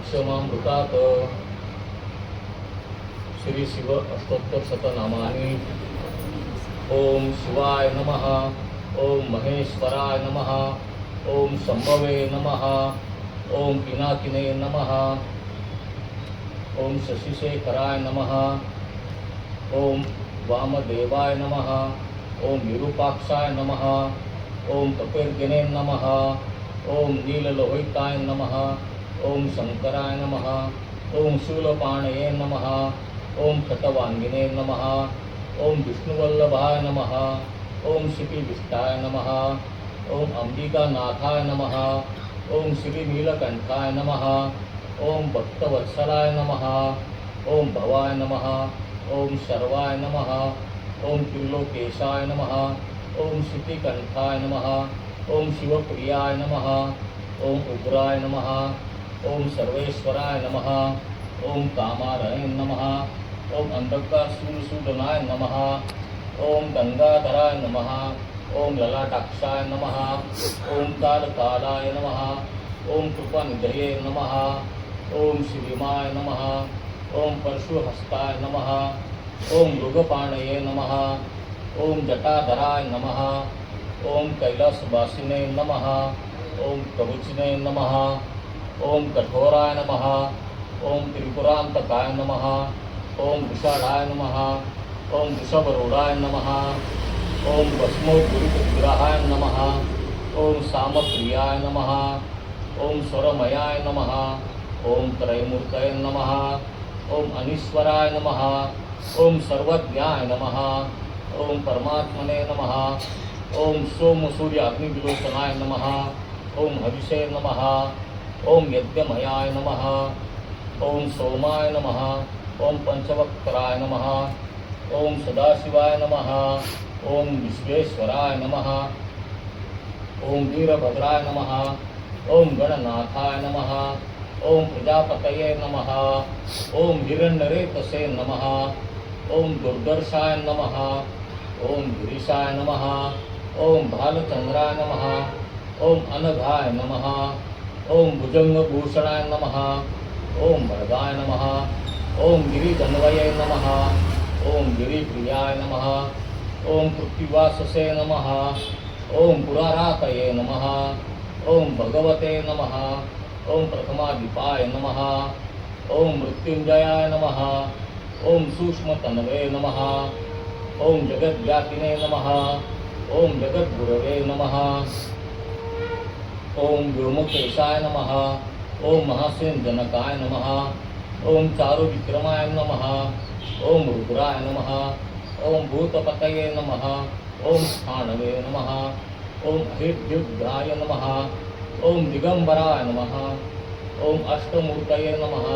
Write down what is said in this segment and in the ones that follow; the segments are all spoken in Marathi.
मृत्युर्मोक्षमामृतात् श्री शिव अष्टोत्तर शतनामानि ओम शिवाय नमः। ओम महेश्वराय नमः। ओम संभवे नमः। ओम पिनाकिने नमः। ओम शशिशेखराय नमः। ओम वामदेवाय नमः। ओम विरूपाक्षाय नमः। ओम कपिर्गिने नमः। ओम नीललोहिताय नमः। ओम शंकराय नमः ओम शूलपाणये नमः ओम खटवांगिने नमः ओम विष्णुवल्लभाय नमः ओम शिपिविष्टाय नमः ओम अंबिकानाथाय नमः ओम श्री नम नमः ओम भक्तवत्सलाय नमः ओम भवाय नमः ओम शर्वाय नमः ओम त्रिलोकेशाय नमः ओम श्रुतिकंठाय नमः ओम शिवप्रियाय नमः ओम उग्राय नमः ओम सर्वेश्वराय नमः ओम कामाराय नमः ओम अंधकारसूरसूदनाय नमः ओम गंगाधराय नमः ओम ललाटाक्षाय नमः ओम कालकालाय नमः ओम कृपानिधये नमः ओम श्रीमाय नमः ओम परशुहस्ताय नमः ओम मृगपाणये नमः ओम जटाधराय नमः ओम कैलासवासिने नमः ओम कवचिने नमः ओम कठोराय नमः ओम त्रिपुरांतकाय नमः ओम विषाढाय नमः ओम वृषभरूढाय नमः ओम भस्मोद्विग्रहाय नमः ओम सामप्रियाय नमः ओम स्वरमयाय नमः ओम त्रयमूर्तय नमः ओम अनीश्वराय नमः ओम सर्वज्ञाय नमः ओम परमात्मने नमः ओम सोम सूर्य अग्निविलोचनाय नमः ओम हरिषे नमः ओम यज्ञमयाय नमः ओम सोमाय नमः ओम पंचवक्राय नमः ओम सदाशिवाय नमः ओम विश्वेश्वराय नमः ओम वीरभद्राय नमः ओम गणनाथाय नमः ओम प्रजापतये नमः ओम हिरण्यरेतसे नमः ओम दुर्दर्शाय नमः ओम गिरीशाय नमः ओम भालचंद्राय नमः ओम अनघाय नमः ओम भुजंगभूषणाय नमः ओम भरदाय नमः ओम गिरिधन्वये नमः ओम गिरिप्रियाय नमः ओम पृथ्वीवाससे नमः ओम पुरारातये नमः ओम भगवते नमः ओम प्रथमाधिपाय नमः ओम मृत्युंजयाय नमः ओम सूक्ष्मतन्वे नमः ओम जगद्व्यापिने नमः ओम जगद्गुरवे नमः ओम व्योमकेशाय नमः ओम महासेनजनकाय नमः ओम चारुविक्रमाय नमः ओम रुद्राय नमः ओम भूतपतये नमः ओम स्थानवे नमः ओम हृद्युद्राय नमः ओम दिगंबराय नमः ओम अष्टमूर्तये नमः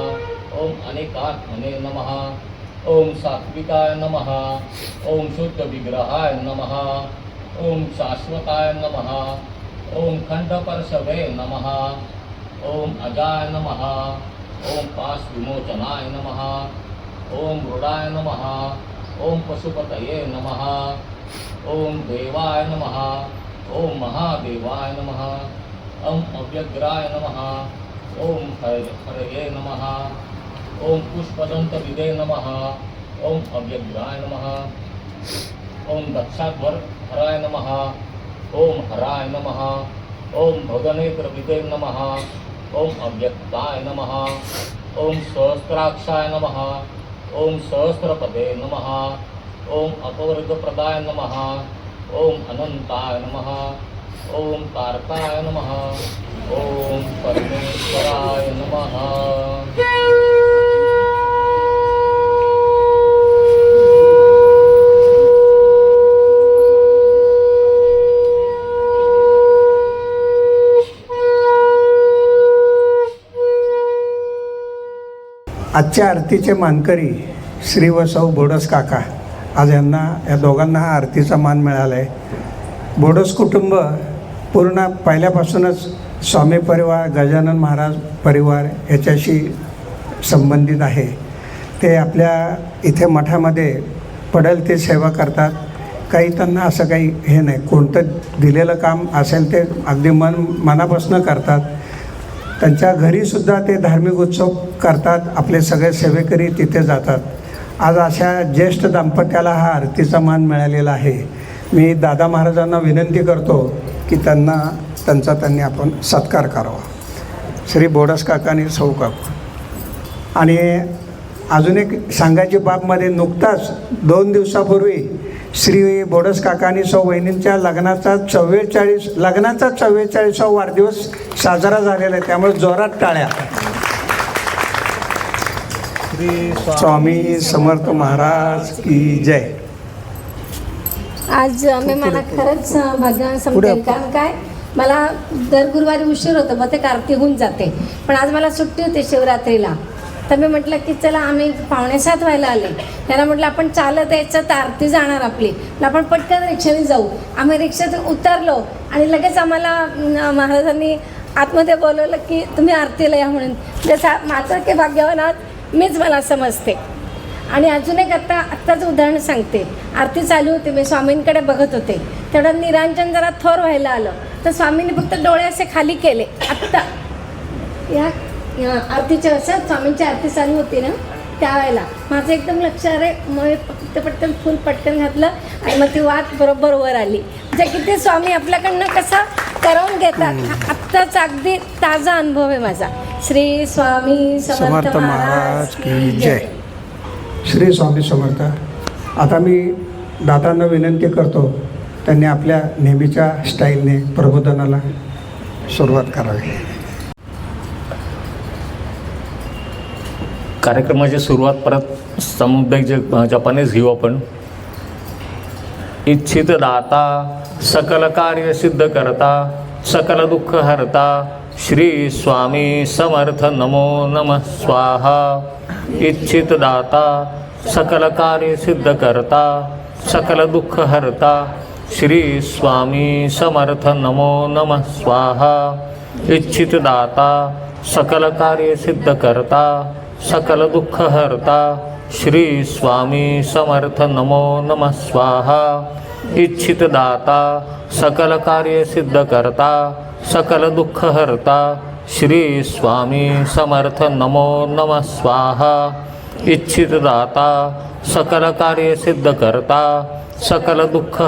ओम अनेकात्मने नमः ओम सात्विकाय नमः ओम शुद्धविग्रहाय नमः ओम शाश्वताय नमः ओम खंडपर्शवे नमः ओम अजाय नमः ओम पाश विमोचनाय नमः ओम मृडाय नमः ओम पशुपतये नमः ओम देवाय नमः ओम महादेवाय नमः ओम अव्यग्राय नमः ओम हर हरये नमः ओम पुष्पदन्तविदे नमः ओम अव्यग्राय नमः ओम दक्षाध्वर हराय नमः ओम हराय नमः। ओम भगनेत्रविदे नमः। ओम अव्यक्ताय नमः। ओम सहस्राक्षाय नमः। ओम सहस्रपदे नमः। ओम अपवर्गप्रदाय नमः। ओम अनंताय नमः। ओम तारकाय नमः। ओम परमेश्वराय नमः। आजच्या आरतीचे मानकरी श्री वसाऊ बोडस काका. आज यांना या दोघांना हा आरतीचा मान मिळाला आहे बोडस कुटुंब पूर्ण पहिल्यापासूनच स्वामी परिवार गजानन महाराज परिवार याच्याशी संबंधित आहे. ते आपल्या इथे मठामध्ये पडेल ते सेवा करतात. काही त्यांना असं काही हे नाही. कोणतं दिलेलं काम असेल ते अगदी मन मनापासून करतात. त्यांच्या घरीसुद्धा ते धार्मिक उत्सव करतात आपले सगळे सेवेकरी तिथे जातात. आज अशा ज्येष्ठ दाम्पत्याला हा आरतीचा मान मिळालेला आहे. मी दादा महाराजांना विनंती करतो की त्यांना त्यांचा त्यांनी आपण सत्कार करावा. श्री बोडस काकानी सौ काकू. आणि अजून एक सांगायची बाबमध्ये नुकताच दोन दिवसापूर्वी श्री बोडस काकानी सौ वहिनींच्या लग्नाचा चव्वेचाळीस लग्नाचा चव्वेचाळीसावा वाढदिवस साजरा झालेला आहे. त्यामुळे जोरात टाळ्या. स्वामी समर्थ महाराज की जय. आज मी मला खरंच भाग्यवान समजेल कारण काय? मला दर गुरुवारी उशीर होतो मग ते कार्ती होऊन जाते. पण आज मला सुट्टी होती शिवरात्रीला. तर मी म्हटलं की चला आम्ही पावणेसात व्हायला आले. त्यांना म्हटलं आपण चालत यायचं तर आरती जाणार आपली. आपण पटकन रिक्षाने जाऊ. आम्ही रिक्षातून उतरलो आणि लगेच आम्हाला महाराजांनी आतमध्ये बोलवलं की तुम्ही आरतीला या म्हणून. म्हणजे जसा माझं की भाग्यवान आहात मीच मला समजते. आणि अजून एक आत्ता आत्ताच उदाहरण सांगते. आरती चालू होती मी स्वामींकडे बघत होते. तेवढं निरांजन जरा थोर व्हायला आलं. तर स्वामींनी फक्त डोळे असे खाली केले. आत्ता. या आरतीच्या असं स्वामींची आरती चालू होती ना त्यावेळेला. माझं एकदम लक्ष अरे मग फक्त पटकन फुल पटकन घातलं आणि मग ती वाट बरोबर वर आली. म्हणजे किती स्वामी आपल्याकडनं कसा करवून घेतात आत्ताच अगदी ताजा अनुभव आहे माझा. श्री स्वामी समर्थ महाराज की जय. श्री स्वामी समर्थ आता मी दादांना विनंती करतो त्यांनी आपल्या नेहमीच्या स्टाईलने प्रबोधनाला सुरुवात करावी. कार्यक्रमाची म्हणजे सुरुवात परत समुदाय जे जपानीज घेऊ आपण. इच्छित दाता सकल कार्य सिद्ध करता सकल दुःख हरता. श्री स्वामी समर्थ नमो नम स्वाहा. इच्छित दाता सकल कार्य सिद्ध करता सकल दुःख हरता. श्री स्वामी समर्थ नमो नम स्वाहा. इच्छित दाता सकल कार्य सिद्ध करता. सकल दुःख श्री स्वामी समर्थ नमो नम स्वाहा। इच्छित दाता सकल कार्य सिद्ध करता सकल दुःख श्री स्वामी समर्थ नमो नम स्वाहा। इच्छित दाता सकल कार्य सिद्ध करता सकल दुःख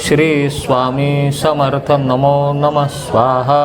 श्री स्वामी समर्थ नमो नम स्वाहा।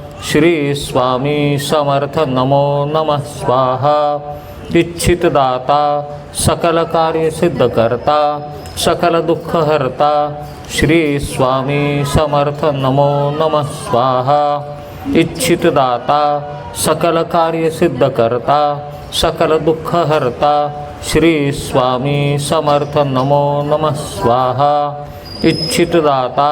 श्री स्वामी समर्थ नमो नम स्वाहा। इच्छित दाता सकल कार्य सिद्ध करता सकल दुःख हरता। श्री स्वामी समर्थ नमो नम स्वाहा। इच्छित दाता सकल कार्य सिद्ध करता सकल दुःख हरता। श्री स्वामी समर्थ नमो नम स्वाहा। इच्छित दाता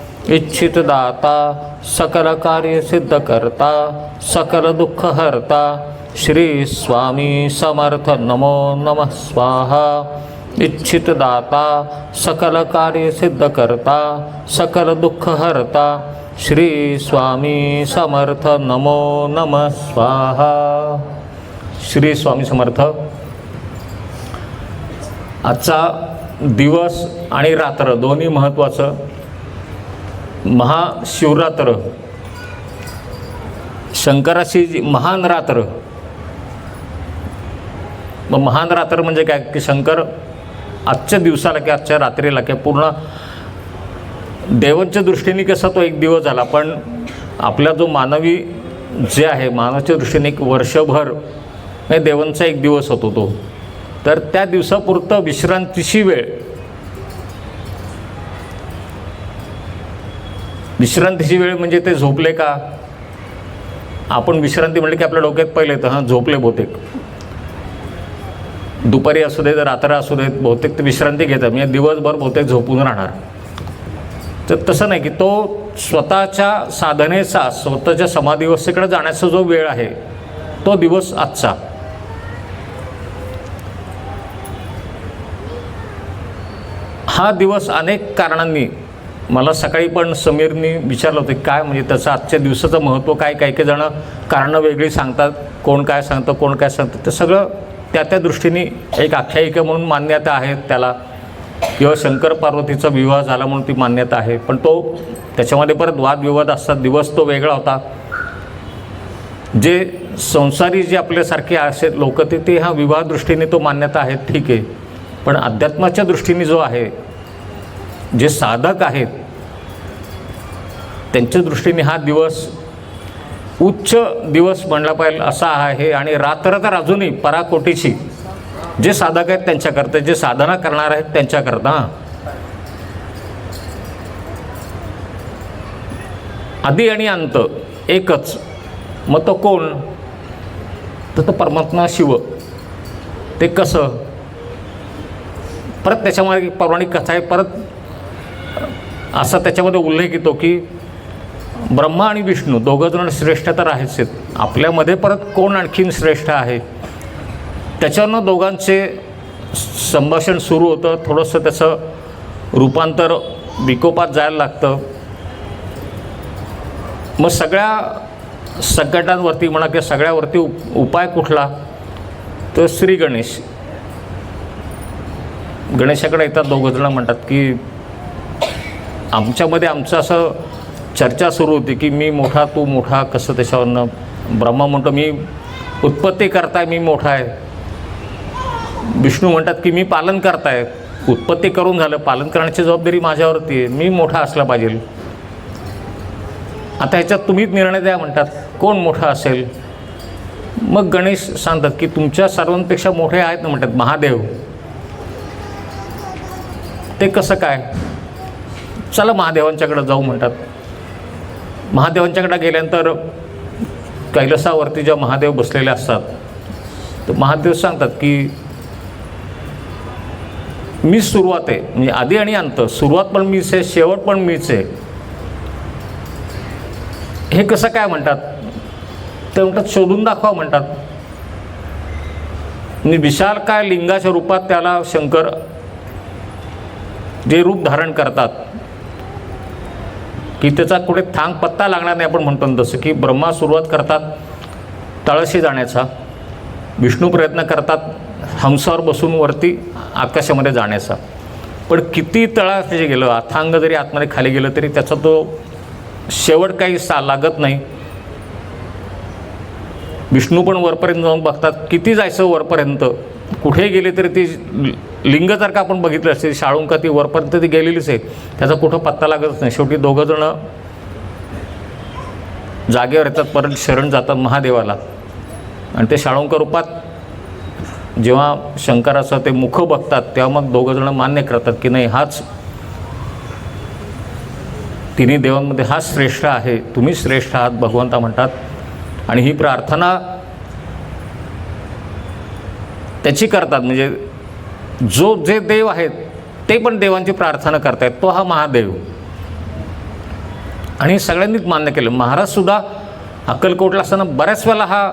इच्छित दाता सकल कार्य सिद्ध करता सकल दुःख हरता श्री स्वामी समर्थ नमो नम स्वाहा। इच्छित दाता सकल कार्य सिद्ध करता सकल दुःख हरता श्री स्वामी समर्थ नमो नम स्वाहा। श्री स्वामी समर्थ। आजचा दिवस आणि रात्र दोन्ही महत्त्वाचं. महाशिवरात्र शंकराची जी महान रात्र. मग महान रात्र म्हणजे काय? की शंकर आजच्या दिवसाला की आजच्या रात्रीला की पूर्ण देवांच्या दृष्टीने कसा तो एक दिवस झाला? पण आपला जो मानवी जे आहे मानवाच्या दृष्टीने एक वर्षभर हे देवांचा एक दिवस होतो तो. तर त्या दिवसापुरतं विश्रांतीची वेळ विश्रांतीची वेळ म्हणजे ते झोपले का? आपण विश्रांती म्हणले की आपल्या डोक्यात पहिले तर हां झोपले बहुतेक. दुपारी असू देत रात्र असू देत बहुतेक ते विश्रांती घेतात. म्हणजे दिवसभर बहुतेक झोपून राहणार. तर तसं नाही की तो स्वतःच्या साधनेचा स्वतःच्या समाधिवस्थेकडे जाण्याचा जो वेळ आहे तो दिवस आजचा. हा दिवस अनेक कारणांनी मला सकाळी पण समीरनी विचारलं होतं काय म्हणजे त्याचं आजच्या दिवसाचं महत्त्व काय काही काही जणं कारणं वेगळी सांगतात कोण काय सांगतं कोण काय सांगतं. ते सगळं त्या त्या दृष्टीने एक आख्यायिका म्हणून मान्यता आहे त्याला. किंवा शंकर पार्वतीचा विवाह झाला म्हणून ती मान्यता आहे. पण तो त्याच्यामध्ये परत वादविवाद असतात दिवस तो वेगळा होता. जे संसारी जे आपल्यासारखे असे लोक ते ते हा विवाह दृष्टीने तो मान्यता आहे ठीक आहे. पण अध्यात्माच्या दृष्टीने जो आहे जे साधक आहेत त्यांच्या दृष्टीने हा दिवस उच्च दिवस म्हणला पाहिजे असा आहे. आणि रात्र तर अजूनही पराकोटीची. जे साधक आहेत त्यांच्याकरता जे साधना करणार आहेत त्यांच्याकरता. आधी आणि अंत एकच. मग तो कोण? तर तो परमात्मा शिव. ते कसं? परत त्याच्यामध्ये पौराणिक कथा आहे परत असा त्याच्यामध्ये उल्लेख येतो की ब्रह्मा आणि विष्णू दोघं जण श्रेष्ठ तर आहेच आहेत. आपल्यामध्ये परत कोण आणखीन श्रेष्ठ आहे? त्याच्यानं दोघांचे संभाषण सुरू होतं. थोडंसं त्याचं रूपांतर विकोपात जायला लागतं. मग सगळ्या संकटांवरती म्हणा किंवा सगळ्यावरती उप उपाय कुठला? तर श्री गणेश. गणेशाकडे येतात दोघं जण म्हणतात की आमच्यामध्ये आमचं असं चर्चा सुरू होती की मी मोठा तू मोठा कसं त्याच्यावरनं ब्रह्मा म्हणतो मी उत्पत्ती करताय मी मोठा आहे. विष्णू म्हणतात की मी पालन करताय. उत्पत्ती करून झालं पालन करण्याची जबाबदारी माझ्यावरती आहे. मी मोठा असला पाहिजे. आता ह्याच्यात तुम्हीच निर्णय द्या म्हणतात कोण मोठा असेल? मग गणेश सांगतात की तुमच्या सर्वांपेक्षा मोठे आहेत ना म्हणतात महादेव. ते कसं काय? चला महादेवांच्याकडे जाऊ म्हणतात. महादेवांच्याकडे गेल्यानंतर कैलासावरती जेव्हा महादेव बसलेले असतात तर महादेव सांगतात की मी सुरुवात आहे. म्हणजे आधी आणि अंत. सुरुवात पण मीच आहे शेवट पण मीच आहे. हे कसं काय म्हणतात? ते म्हणतात शोधून दाखवा म्हणतात. म्हणजे विशाल काय लिंगाच्या रूपात त्याला शंकर जे रूप धारण करतात की त्याचा कुठे थांग पत्ता लागणार नाही आपण म्हणतो तसं की ब्रह्मा सुरुवात करतात तळशी जाण्याचा विष्णू प्रयत्न करतात हंसावर बसून वरती आकाशामध्ये जाण्याचा. पण किती तळाशी गेलं अथांग जरी आतमध्ये खाली गेलं तरी त्याचा तो शेवट काही सा लागत नाही. विष्णू पण वरपर्यंत जाऊन बघतात किती जायचं वरपर्यंत? कुठे गेले तरी ती लिंग जर का आपण बघितलं असते शाळुंका ती वरपर्यंत ती गेलेलीच आहे त्याचा कुठं पत्ता लागत नाही. शेवटी दोघं जण जागेवर येतात परत शरण जातात महादेवाला. आणि ते शाळुंका रूपात जेव्हा शंकराचं ते मुख बघतात तेव्हा मग दोघं जण मान्य करतात की नाही हाच तिन्ही देवांमध्ये हा श्रेष्ठ आहे तुम्ही श्रेष्ठ आहात भगवंता म्हणतात. आणि ही प्रार्थना त्याची करतात म्हणजे जो जे देव आहेत ते पण देवांची प्रार्थना करतायत तो हा महादेव. आणि सगळ्यांनीच मान्य केलं. महाराजसुद्धा अक्कलकोटला असताना बऱ्याच वेळेला हा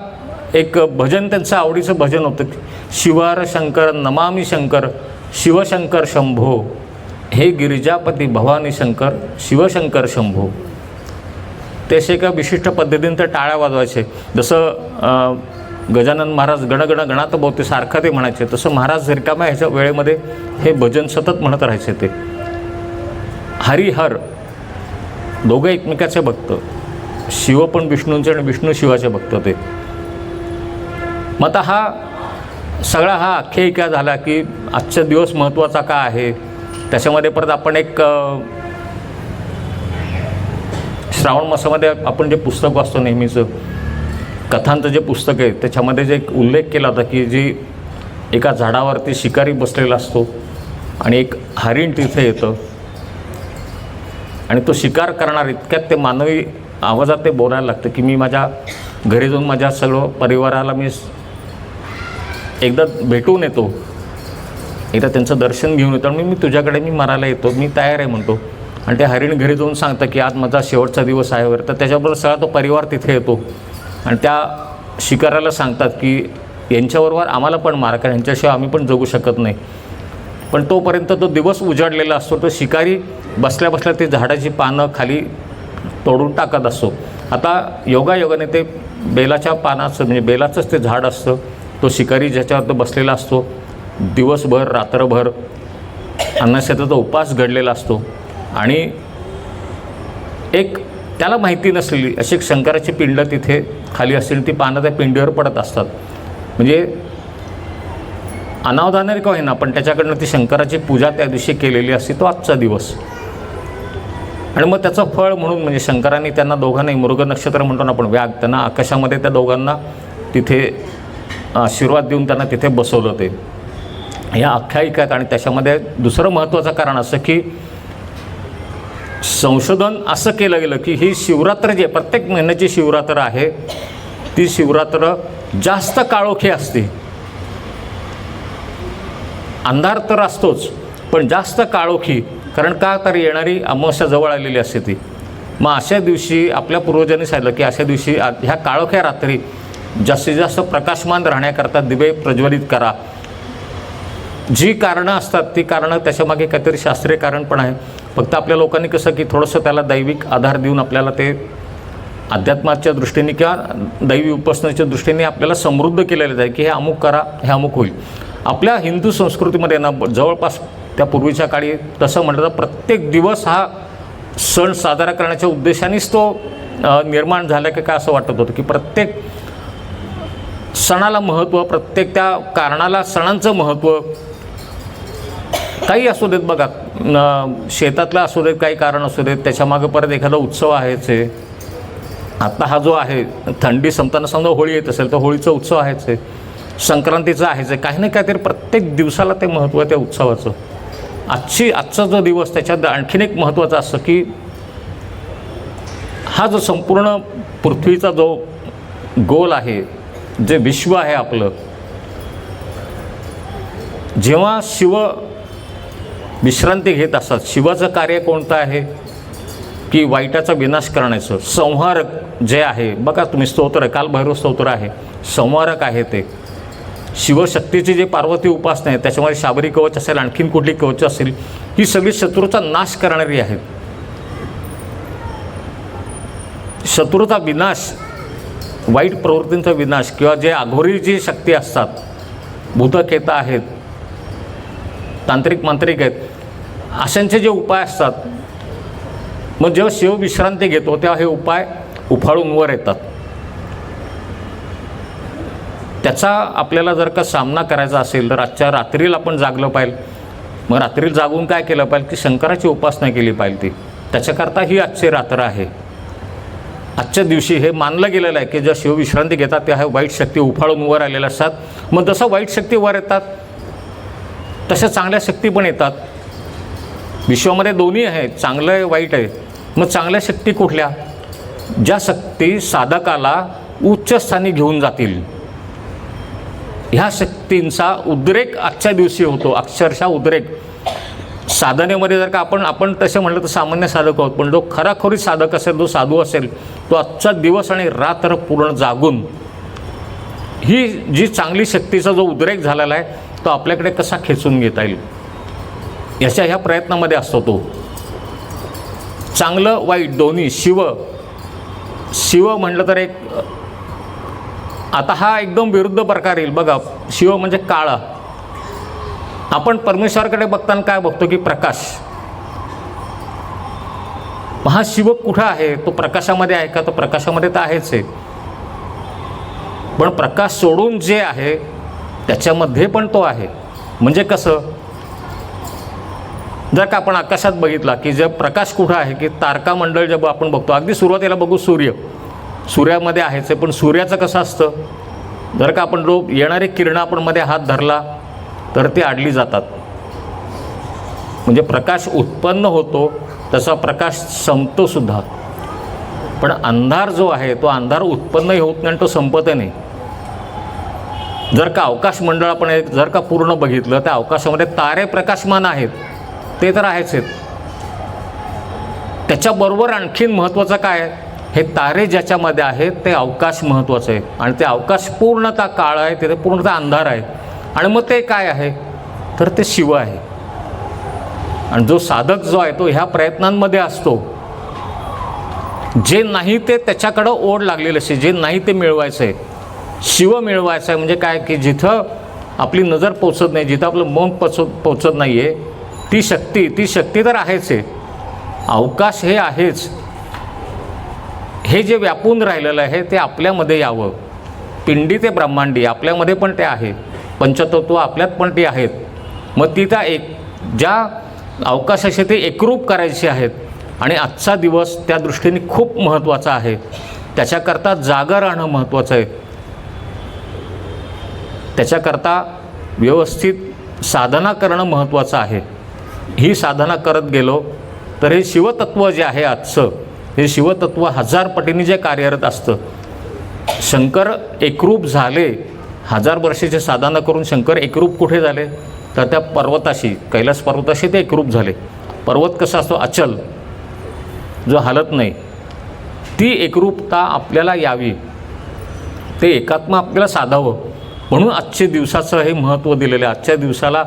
एक भजन त्यांचं आवडीचं भजन होतं. शिवार शंकर नमामी शंकर शिवशंकर शंभो. हे गिरिजापती भवानी शंकर शिवशंकर शंभो. ते असे एका विशिष्ट पद्धतीनं ते टाळ्या वाजवायचे. जसं गजानन महाराज गणगण गणात बहुते सारखं ते म्हणायचे. तसं महाराज रिकाम्या ह्याच्या वेळेमध्ये हे भजन सतत म्हणत राहायचे ते. हरिहर दोघं एकमेकाचे भक्त. शिव पण विष्णूंचे आणि विष्णू शिवाचे भक्त ते. मग आता हा सगळा हा आख्यायिका झाला की आजचा दिवस महत्त्वाचा का आहे? त्याच्यामध्ये परत आपण एक श्रावण मासामध्ये आपण जे पुस्तक वाचतो नेहमीचं कथांचं जे पुस्तक आहे त्याच्यामध्ये जे एक उल्लेख केला होता की जी एका झाडावरती शिकारी बसलेला असतो आणि एक हरिण तिथे येतं. आणि तो शिकार करणार इतक्यात ते मानवी आवाजात ते बोलायला लागतं की मी माझ्या घरी जाऊन माझ्या सगळं परिवाराला मी एकदा भेटून येतो. एकदा त्यांचं दर्शन घेऊन येतो आणि मी तुझ्याकडे मी मरायला येतो मी तयार आहे म्हणतो. आणि ते हरिण घरी जाऊन सांगतं की आज माझा शेवटचा दिवस आहे वगैरे. तर त्याच्याबरोबर सगळा तो परिवार तिथे येतो. आणि त्या शिकाराला सांगतात की यांच्याबरोबर आम्हाला पण मार कारण यांच्याशिवाय आम्ही पण जगू शकत नाही. पण तोपर्यंत तो दिवस उजाडलेला असतो तो शिकारी बसल्या बसल्या ते झाडाची पानं खाली तोडून टाकत असतो. आता योगायोगाने ते बेलाच्या पानाचं म्हणजे बेलाचंच ते झाड असतं तो शिकारी ज्याच्यावर तो बसलेला असतो दिवसभर रात्रभर अन्नशेताचा उपास घडलेला असतो. आणि एक त्याला माहिती नसलेली. अशी एक शंकराची पिंड तिथे खाली असतील ती पानं त्या पिंडीवर पडत असतात. म्हणजे अनावधानाने का होईना पण त्याच्याकडनं ती शंकराची पूजा त्या दिवशी केलेली असते तो आजचा दिवस. आणि मग त्याचं फळ म्हणून म्हणजे शंकरांनी त्यांना दोघांनाही मृग नक्षत्र म्हणतो ना आपण व्याग त्यांना आकाशामध्ये त्या दोघांना तिथे आशीर्वाद देऊन त्यांना तिथे बसवलं ते. या आख्यायिकात आणि त्याच्यामध्ये दुसरं महत्त्वाचं कारण असं की संशोधन असं केलं गेलं की ही शिवरात्र जी प्रत्येक महिन्याची शिवरात्र आहे ती शिवरात्र जास्त काळोखी असते. अंधार तर असतोच पण जास्त काळोखी कारण का तर येणारी अमावस्या जवळ आलेली असते ती. मग अशा दिवशी आपल्या पूर्वजांनी सांगितलं की अशा दिवशी ह्या काळोख्या रात्री जास्तीत जास्त प्रकाशमान राहण्याकरता दिवे प्रज्वलित करा. जी कारणं असतात ती कारणं त्याच्यामागे काहीतरी शास्त्रीय कारण पण आहे. फक्त आपल्या लोकांनी कसं की थोडंसं त्याला दैविक आधार देऊन आपल्याला ते अध्यात्माच्या दृष्टीने किंवा दैवी उपासनेच्या दृष्टीने आपल्याला समृद्ध केलेलं आहे की हे अमुक करा हे अमुक होईल. आपल्या हिंदू संस्कृतीमध्ये ना जवळपास त्या पूर्वीच्या काळी तसं म्हटलं तर प्रत्येक दिवस हा सण साजरा करण्याच्या उद्देशानेच तो निर्माण झाला की काय असं वाटत होतं की प्रत्येक सणाला महत्त्व प्रत्येक त्या कारणाला सणांचं महत्त्व काही असू देत बघा. शेतातलं असू देत काही कारण असू देत त्याच्यामागं परत एखादा उत्सव आहेच आहे आत्ता हा जो आहे थंडी संपताना समजा होळी येत असेल तर होळीचा उत्सव आहेच आहे संक्रांतीचं आहेच आहे काही ना काहीतरी प्रत्येक दिवसाला ते महत्त्व आहे त्या उत्सवाचं. आजची आजचा जो दिवस त्याच्यात आणखीन एक महत्त्वाचं असतं की हा जो संपूर्ण पृथ्वीचा जो गोल आहे जे विश्व आहे आपलं जेव्हा शिव विश्रांती घेत असतात. शिवाचं कार्य कोणतं आहे? की वाईटाचा विनाश करण्याचं. संहारक जे आहे बघा तुम्ही स्तोत्र काल भैरव स्तोत्र आहे. संहारक आहे ते. शिवशक्तीची जी पार्वती उपासना आहे त्याच्यामध्ये शाबरी कवच असेल आणखीन कुठली कवच असेल ही सगळी शत्रूचा नाश करणारी आहेत शत्रूचा विनाश वाईट प्रवृत्तींचा विनाश किंवा जे अघोरी जी शक्ती असतात भूतकेता आहेत तांत्रिक मांत्रिक आहेत अशांचे जे उपाय असतात मग जेव्हा शिव विश्रांती घेतो तेव्हा हे उपाय उफाळून वर येतात. त्याचा आपल्याला जर का सामना करायचा असेल तर आजच्या रात्रीला आपण जागलं पाहिजे मग रात्री जागून काय केलं पाहिजे की शंकराची उपासना केली पाहिजे ती. त्याच्याकरता ही आजची रात्र आहे. आजच्या दिवशी हे मानलं गेलेलं आहे की जेव्हा शिवविश्रांती घेतात त्या ह्या वाईट शक्ती उफाळून वर आलेल्या असतात. मग जसं वाईट शक्ती वर येतात तशा चांगल्या शक्ती पण येतात. विश्वामध्ये दोन्ही आहेत चांगलं आहे वाईट आहे. मग चांगल्या शक्ती कुठल्या? ज्या शक्ती साधकाला उच्च स्थानी घेऊन जातील. ह्या शक्तींचा उद्रेक आजच्या दिवशी होतो अक्षरशः उद्रेक. साधनेमध्ये जर का आपण आपण तसे म्हटलं तर सामान्य साधक आहोत पण जो खराखोरी साधक असेल जो साधू असेल तो आजचा दिवस आणि रात्र पूर्ण जागून. ही जी चांगली शक्तीचा जो उद्रेक झालेला आहे तो आपल्याकडे कसा खेचून घेता येईल? याच्या ह्या प्रयत्नामध्ये असतो तो. चांगलं वाईट दोन्ही शिव. शिव म्हटलं तर एक आता हा एकदम विरुद्ध प्रकार येईल. बघा शिव म्हणजे काळा. आपण परमेश्वराकडे बघताना काय बघतो की प्रकाश. हा शिव कुठं आहे? तो प्रकाशामध्ये आहे का? तो प्रकाशामध्ये तर आहेच आहे. पण प्रकाश सोडून जे आहे त्याच्यामध्ये पण तो आहे. म्हणजे कसं? जर का आपण आकाशात बघितला की जे प्रकाश कुठं आहे की तारका मंडळ जे आपण बघतो अगदी सुरुवातीला बघू सूर्य. सूर्यामध्ये आहेच आहे पण सूर्याचं कसं असतं? जर का आपण लो येणारी किरणं आपण मध्ये हात धरला तर ती आडली जातात. म्हणजे प्रकाश उत्पन्न होतो तसा प्रकाश संपतो सुद्धा. पण अंधार जो आहे तो अंधार उत्पन्नही होत नाही आणि तो संपतही नाही. जर का अवकाश मंडळ आपण एक जर का पूर्ण बघितलं तर अवकाशामध्ये तारे प्रकाशमान आहेत. ते तर आहेच आहेत. त्याच्याबरोबर आणखीन महत्त्वाचं काय? हे तारे ज्याच्यामध्ये आहेत ते अवकाश महत्त्वाचं आहे. आणि ते अवकाश पूर्णतः काळ आहे तिथे पूर्णतः अंधार आहे. आणि मग ते काय आहे? तर ते शिव आहे. आणि जो साधक जो आहे तो ह्या प्रयत्नांमध्ये असतो. जे नाही ते त्याच्याकडं ओढ लागलेली असते. जे नाही ते मिळवायचं आहे. शिव मिळवायचं आहे म्हणजे काय? की जिथं आपली नजर पोचत नाही जिथं आपलं मन पोचत पोचत नाही आहे ती शक्ती ती शक्ती तर आहेच आहे. अवकाश हे आहेच. हे जे व्यापून राहिलेलं आहे ते आपल्यामध्ये यावं. पिंडी ते ब्रह्मांडी आपल्यामध्ये पण ते आहे. पंचतत्व आपल्यात पण ते आहेत. मग ती त्या एक ज्या अवकाशाशी ते एकरूप करायचे आहेत आणि आजचा दिवस त्या दृष्टीने खूप महत्त्वाचा आहे. त्याच्याकरता जागा राहणं महत्त्वाचं आहे. त्याच्याकरता व्यवस्थित साधना करणं महत्त्वाचं आहे. ही साधना करत गेलो तर हे शिवतत्व जे आहे आजचं हे शिवतत्व हजार पटीने जे कार्यरत असतं. शंकर एकरूप झाले हजार वर्षाची साधना करून शंकर एकरूप कुठे झाले? तर त्या पर्वताशी कैलास पर्वताशी ते एकरूप झाले. पर्वत कसा असतो? अचल जो हालत नाही. ती एकरूपता आपल्याला यावी. ते एकात्म आपल्याला साधावं. म्हणून आजच्या दिवसाचं हे महत्त्व दिलेलं आहे. आजच्या दिवसाला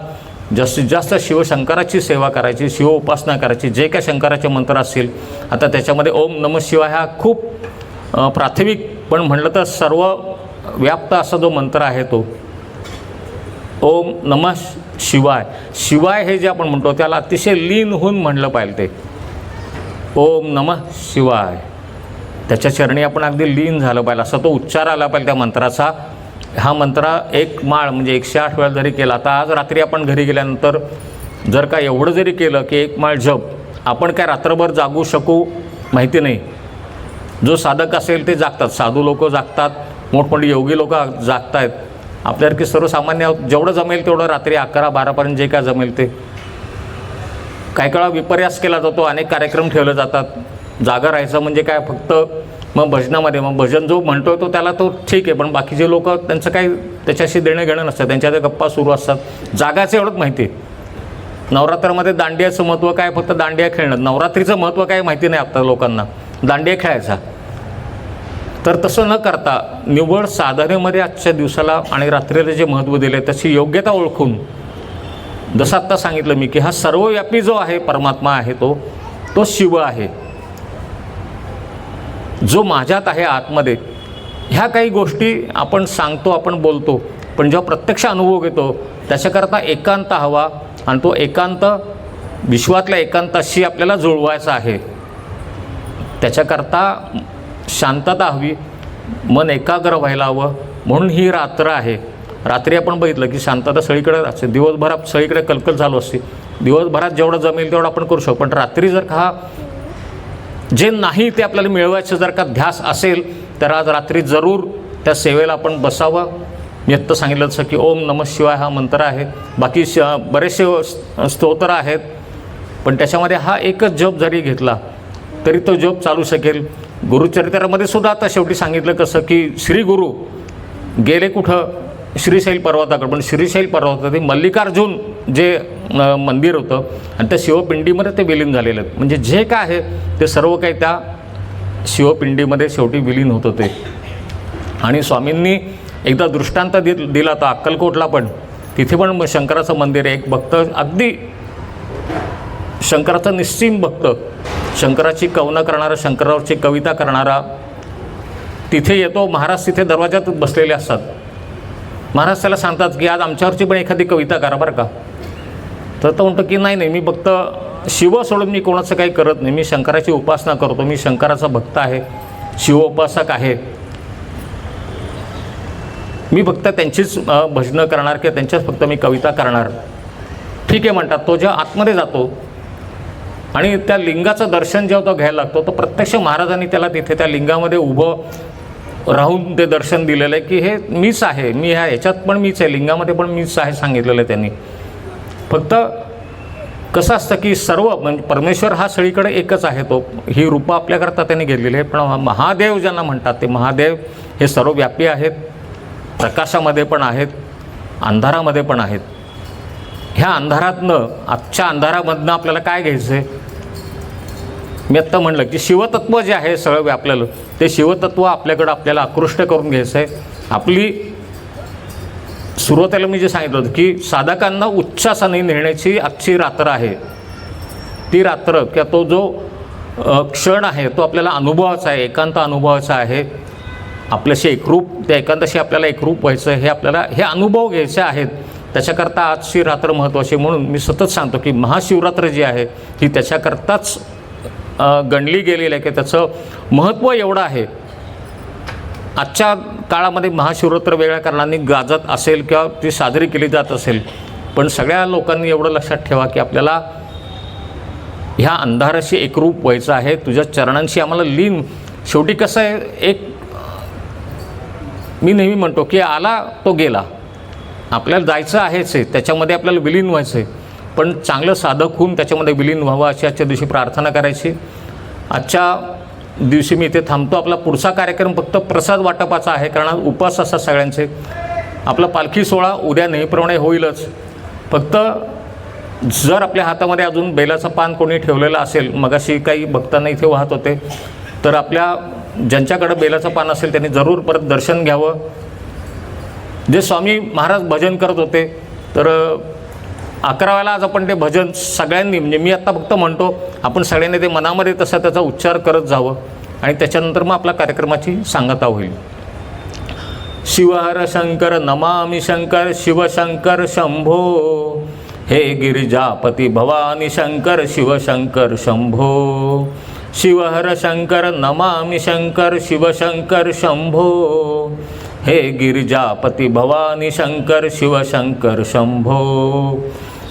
जास्तीत जास्त शिवशंकराची सेवा करायची शिव उपासना करायची जे काय शंकराचे मंत्र असतील आता त्याच्यामध्ये ओम नम शिवाय हा खूप प्राथमिक पण म्हटलं तर सर्व व्याप्त असा जो मंत्र आहे तो. ओम नम शिवाय. शिवाय हे जे आपण म्हणतो त्याला अतिशय लीन होऊन म्हणलं पाहिजे ते. ओम नम शिवाय. त्याच्या चरणी आपण अगदी लीन झालं पाहिजे असा तो उच्चार आला पाहिजे त्या मंत्राचा. हा मंत्र एक माळ म्हणजे एकशे आठ वेळा जरी केला आता आज रात्री आपण घरी गेल्यानंतर जर का एवढं जरी केलं की एक माळ जप आपण काय रात्रभर जागू शकू माहिती नाही. जो साधक असेल ते जागतात साधू लोक जागतात मोठमोठी योगी लोक जागत आहेत आपल्यासारखी सर्वसामान्य जेवढं जमेल तेवढं रात्री अकरा बारापर्यंत जे काय जमेल ते. काही काळा विपर्यास केला जातो अनेक कार्यक्रम ठेवले जातात. जागा राहायचं म्हणजे काय? फक्त मग भजनामध्ये मग भजन जो म्हणतोय तो त्याला तो ठीक आहे पण बाकीचे लोक त्यांचं काही त्याच्याशी देणं घेणं नसतं त्यांच्या त्या गप्पा सुरू असतात. जागाचं एवढंच माहिती आहे. नवरात्रामध्ये दांडियाचं महत्त्व काय? फक्त दांडिया खेळणं. नवरात्रीचं महत्त्व काय माहिती नाही आता लोकांना. दांडिया खेळायचा. तर तसं न करता निव्वळ साधनेमध्ये आजच्या दिवसाला आणि रात्रीला जे महत्त्व दिले त्याची योग्यता ओळखून जसं आत्ता सांगितलं मी की हा सर्वव्यापी जो आहे परमात्मा आहे तो तो शिव आहे. जो माझ्यात आहे आतमध्ये ह्या काही गोष्टी आपण सांगतो आपण बोलतो पण जेव्हा प्रत्यक्ष अनुभव घेतो त्याच्याकरता एकांत हवा आणि तो एकांत विश्वातल्या एकांताशी आपल्याला जुळवायचा आहे. त्याच्याकरता शांतता हवी मन एकाग्र व्हायला हवं म्हणून ही रात्र आहे. रात्री आपण बघितलं की शांतता सगळीकडे असते. दिवसभरात सगळीकडे कलकल चालू असते. दिवसभरात जेवढं जमेल तेवढं आपण करू शकतो पण रात्री जर का हा जे नाही ते आपल्याला मिळवायचं जर का ध्यास असेल तर आज रात्री जरूर त्या सेवेला आपण बसावं. मी आत्ता सांगितलं जसं की ओम नम शिवाय हा मंत्र आहे. बाकी श बरेचसे स्तोत्र आहेत. पण त्याच्यामध्ये हा एकच जप जरी घेतला तरी तो जप चालू शकेल. गुरुचरित्रामध्ये सुद्धा आता शेवटी सांगितलं कसं की श्री गुरु गेले कुठं? श्रीशैल पर्वताकडे पण श्रीशैल पर्वत ते मल्लिकार्जुन जे मंदिर होतं आणि त्या शिवपिंडीमध्ये ते विलीन झालेलं आहे म्हणजे जे काय आहे ते सर्व काही त्या शिवपिंडीमध्ये शेवटी विलीन होत होते. आणि स्वामींनी एकदा दृष्टांत दि दिला होता अक्कलकोटला पण. तिथे पण शंकराचं मंदिर आहे. एक भक्त अगदी शंकराचा निश्चिम भक्त शंकराची कवनं करणारा शंकरावरची कविता करणारा तिथे येतो महाराज तिथे दरवाजात बसलेले असतात. महाराज त्याला सांगतात की आज आमच्यावरची पण एखादी कविता करा बरं का. तर तो म्हणतो की नाही नाही मी फक्त शिव सोडून मी कोणाचं काही करत नाही. मी शंकराची उपासना करतो. मी शंकराचा भक्त आहे. शिवोपासक आहे. मी फक्त त्यांचीच भजनं करणार किंवा त्यांच्याच फक्त मी कविता करणार. ठीक आहे म्हणतात तो जेव्हा आतमध्ये जातो आणि त्या लिंगाचं दर्शन जेव्हा तो घ्यायला लागतो तर प्रत्यक्ष महाराजांनी त्याला तिथे त्या लिंगामध्ये उभं राहून ते दर्शन दिलेलं आहे की हे मीच आहे मी ह्या ह्याच्यात पण मीच आहे लिंगामध्ये पण मीच आहे सांगितलेलं आहे त्यांनी. फक्त कसं असतं की सर्व म्हणजे परमेश्वर हा सगळीकडे एकच आहे तो. ही रूपं आपल्याकरता त्यांनी घेतलेली आहे पण महादेव ज्यांना म्हणतात ते महादेव हे सर्वव्यापी आहेत प्रकाशामध्ये पण आहेत अंधारामध्ये पण आहेत. ह्या अंधारातनं आजच्या अंधारामधनं आपल्याला काय घ्यायचं आहे मी आत्ता म्हणलं की शिवतत्व जे आहे सरळ व्यापलेलं ते शिवतत्व आपल्याकडं आपल्याला आकृष्ट करून घ्यायचं आहे. आपली सुरुवातीला मी जे सांगितलं होतं की साधकांना उच्चासाने नेण्याची आजची रात्र आहे. ती रात्र किंवा तो जो क्षण आहे तो आपल्याला अनुभवाचा आहे एकांत अनुभवाचा आहे. आपल्याशी एकरूप त्या एकांताशी आपल्याला एकरूप व्हायचं आहे हे आपल्याला हे अनुभव घ्यायचे आहेत. त्याच्याकरता आजची रात्र महत्त्वाची म्हणून मी सतत सांगतो की महाशिवरात्र जी आहे ही त्याच्याकरताच गणली गेलेली आहे की त्याचं महत्त्व एवढं आहे. आजच्या काळामध्ये महाशिवरात्र वेगळ्या कारणांनी गाजत असेल किंवा ती साजरी केली जात असेल पण सगळ्या लोकांनी एवढं लक्षात ठेवा की आपल्याला ह्या अंधाराशी एकरूप व्हायचं आहे. तुझ्या चरणांशी आम्हाला लीन. शेवटी कसं आहे एक मी नेहमी म्हणतो की आला तो गेला. आपल्याला जायचं आहेच आहे त्याच्यामध्ये आपल्याला विलीन व्हायचं आहे. पण चांगलं साधक होऊन त्याच्यामध्ये विलीन व्हावं अशी आजच्या दिवशी प्रार्थना करायची. आजच्या दिवशी मी इथे थांबतो. आपला पुढचा कार्यक्रम फक्त प्रसाद वाटपाचा आहे कारण उपास असतात सगळ्यांचे. आपला पालखी सोहळा उद्या नेहमीप्रमाणे होईलच. फक्त जर आपल्या हातामध्ये अजून बेलाचं पान कोणी ठेवलेलं असेल मगाशी काही भक्तांना इथे वाहत होते तर आपल्या ज्यांच्याकडं बेलाचं पान असेल त्यांनी जरूर परत दर्शन घ्यावं. जे स्वामी महाराज भजन करत होते तर अकराव्याला आज आपण ते भजन सगळ्यांनी म्हणजे मी आत्ता फक्त म्हणतो आपण सगळ्यांनी ते मनामध्ये तसा त्याचा उच्चार करत जावं आणि त्याच्यानंतर मग आपल्या कार्यक्रमाची सांगता होईल. शिवहर शंकर नमामि शंकर शिवशंकर शंभो हे गिरिजापती भवानी शंकर शिवशंकर शंभो. शिवहर शंकर नमामि शंकर शिवशंकर शंभो. हे गिरिजापती भवानी शंकर शिवशंकर शंभो.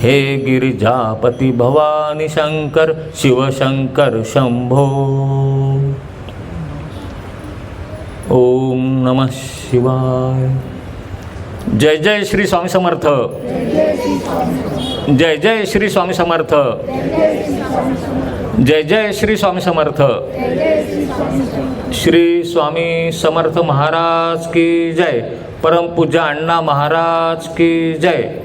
हे गिरिजापती भवानी शंकर शिवशंकर शंभो। ओम नमः शिवाय। जय जय श्री स्वामी समर्थ। जय जय श्री स्वामी समर्थ। जय जय श्री स्वामी समर्थ। श्री स्वामी समर्थ महाराज की जय। परम पूज्य अण्णा महाराज की जय।